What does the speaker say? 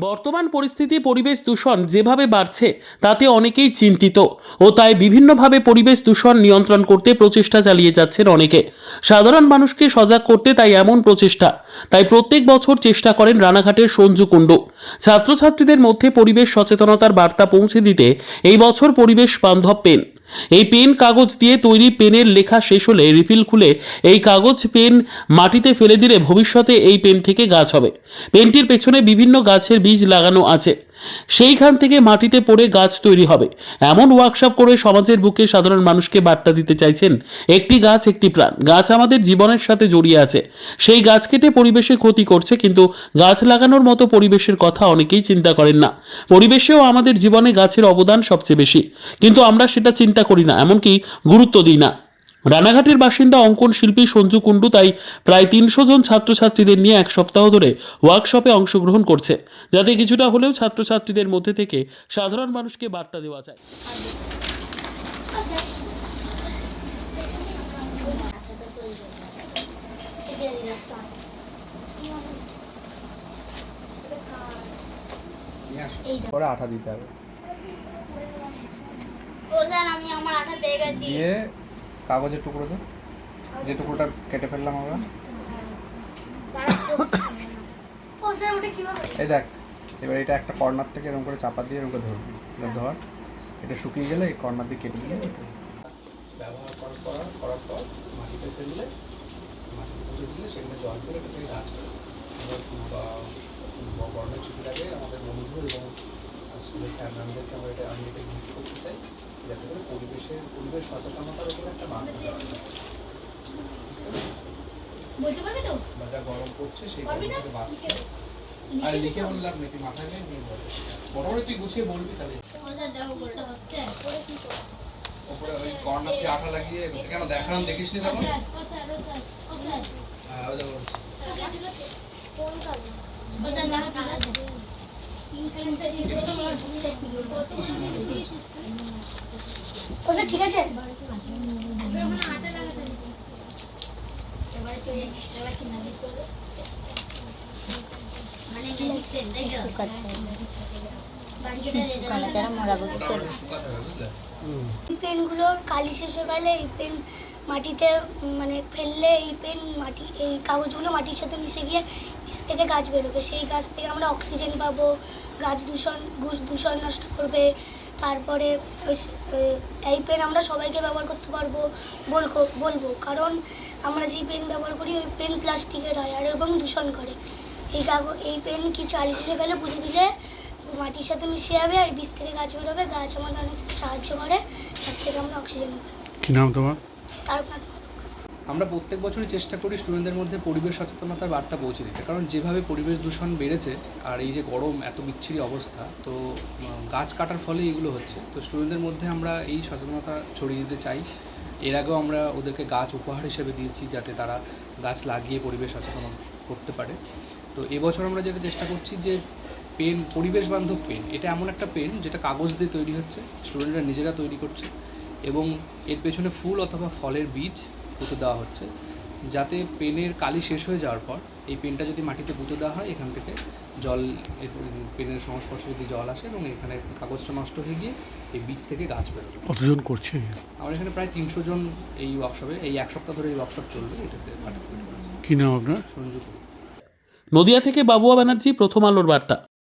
বর্তমান পরিস্থিতি, পরিবেশ দূষণ যেভাবে বাড়ছে, তাতে অনেকেই চিন্তিত ও তাই বিভিন্নভাবে পরিবেশ দূষণ নিয়ন্ত্রণ করতে প্রচেষ্টা চালিয়ে যাচ্ছেন অনেকে। সাধারণ মানুষকে সজাগ করতে তাই এমন প্রচেষ্টা। তাই প্রত্যেক বছর চেষ্টা করেন রানাঘাটের সঞ্জু কুণ্ডু। ছাত্রছাত্রীদের মধ্যে পরিবেশ সচেতনতার বার্তা পৌঁছে দিতে এই বছর পরিবেশ বান্ধব পেন। এই পেন কাগজ দিয়ে তৈরি পেনের লেখা শেষ হলে রিফিল খুলে এই কাগজ পেন মাটিতে ফেলে দিলে ভবিষ্যতে এই পেন থেকে গাছ হবে। পেনটির পেছনে বিভিন্ন গাছের বীজ লাগানো আছে। সেইখান থেকে মাটিতে পড়ে গাছ তৈরি হবে। এমন ওয়ার্কশপ করে সমাজের বুকে সাধারণ মানুষকে বার্তা দিতে চাইছেন একটি গাছ, একটি প্রাণ। গাছ আমাদের জীবনের সাথে জড়িয়ে আছে। সেই গাছ কেটে পরিবেশে ক্ষতি করছে, কিন্তু গাছ লাগানোর মতো পরিবেশের কথা অনেকেই চিন্তা করেন না। পরিবেশেও আমাদের জীবনে গাছের অবদান সবচেয়ে বেশি। কিন্তু আমরা সেটা চিন্তা করি না, এমনকি গুরুত্ব দিই না। রানাঘাটের বাসিন্দা অঙ্কন শিল্পী সঞ্জু কুণ্ডু তাই প্রায় তিনশো জন ছাত্রছাত্রীদের নিয়ে এক সপ্তাহ ধরে ওয়ার্কশপে অংশগ্রহণ করছে। যাতে কিছুটা হলেও ছাত্রছাত্রীদের মধ্যে থেকে সাধারণ মানুষকে বার্তা দেওয়া যায়। আঠা দিতে হবে। ও স্যার আমি আমার আঠা পেয়ে গেছি। দিয়ে কাগজের টুকরো দে। যে টুকরোটা কেটে ফেললাম আমরা। ও স্যার ওটা কীভাবে এই দেখ এবার এটা একটা কর্নার থেকে এরকম করে চাপা দিয়ে এরকম করে ধরবি এবার ধর এটা শুকিয়ে গেলে এই কর্নার দিয়ে কেটে দিলে ব্যবহার করার পর করার পর মাটিতে ফেললে মাটিতে দিলে সেখানে জল করে এটা থেকে গাছ গরমের ছুটির আমাদের বন্ধু এবং স্কুলের স্যার ম্যামদেরকে আমরা এটা আমি এটা গিফট করতে চাই। যাতে করে পরিবেশের পরিবেশ সচেতনতার উপরে একটা বার্তা দেওয়া পারবে বা যা গরম পড়ছে সেই গরম থেকে বাঁচতে আর লিখে বললে আপনি তুই মাথায় নেই নিয়ে বল। বড় তুই গুছিয়ে বলবি তাহলে। ওপরে ওই কর্নার দিয়ে আঠা লাগিয়ে কেন দেখানো দেখিস নি তখন? হ্যাঁ ওই দেখো। দিয়ে ঠিক আছে? করে পেনগুলোর কালি শেষ হয়ে গেলে এই পেন মাটিতে মানে ফেললে এই পেন মাটি এই কাগজগুলো মাটির সাথে মিশে গিয়ে বীজ থেকে গাছ বেরোবে। সেই গাছ থেকে আমরা অক্সিজেন পাবো গাছ দূষণ দূষণ নষ্ট করবে। তারপরে এই পেন আমরা সবাইকে ব্যবহার করতে পারব বলব বলব। কারণ আমরা যে পেন ব্যবহার করি ওই পেন প্লাস্টিকের হয় আর এবং দূষণ করে। এই কাগজ এই পেন কি চালিয়ে শেষে গেলে বুঝে দিলে মাটির সাথে মিশে যাবে আর বীজ থেকে গাছ বেরোবে। গাছ আমাদের অনেক সাহায্য করে তার থেকে আমরা অক্সিজেন পাই। কি নাম তোমার? তারপর আমরা প্রত্যেক বছরই চেষ্টা করি স্টুডেন্টদের মধ্যে পরিবেশ সচেতনতার বার্তা পৌঁছে দিতে। কারণ যেভাবে পরিবেশ দূষণ বেড়েছে আর এই যে গরম, এত বিচ্ছিরি অবস্থা, তো গাছ কাটার ফলে এগুলো হচ্ছে। তো স্টুডেন্টদের মধ্যে আমরা এই সচেতনতা ছড়িয়ে দিতে চাই। এর আগেও আমরা ওদেরকে গাছ উপহার হিসেবে দিয়েছি যাতে তারা গাছ লাগিয়ে পরিবেশ সচেতন করতে পারে। তো এবছর আমরা যেটা চেষ্টা করছি যে পেন, পরিবেশ বান্ধব পেন, এটা এমন একটা পেন যেটা কাগজ দিয়ে তৈরি হচ্ছে, স্টুডেন্টরা নিজেরা তৈরি করছে এবং এর পেছনে ফুল অথবা ফলের বীজ পুঁতে দেওয়া হচ্ছে। যাতে পেনের কালি শেষ হয়ে যাওয়ার পর এই পেনটা যদি মাটিতে পুঁতে দেওয়া হয় এখান থেকে জল পেনের সংস্পর্শে যদি জল আসে এবং এখানে কাগজটা নষ্ট হয়ে গিয়ে এই বীজ থেকে গাছ বেরোবে। কতজন করছে? আমার এখানে প্রায় তিনশো জন এই ওয়ার্কশপে এই এক সপ্তাহ ধরে এই ওয়ার্কশপ চলবে এটাতে পার্টিসিপেট করেছে। কি নাম আপনার? সঞ্জু নদিয়া থেকে বাবুয়া ব্যানার্জি প্রথম আলোর বার্তা।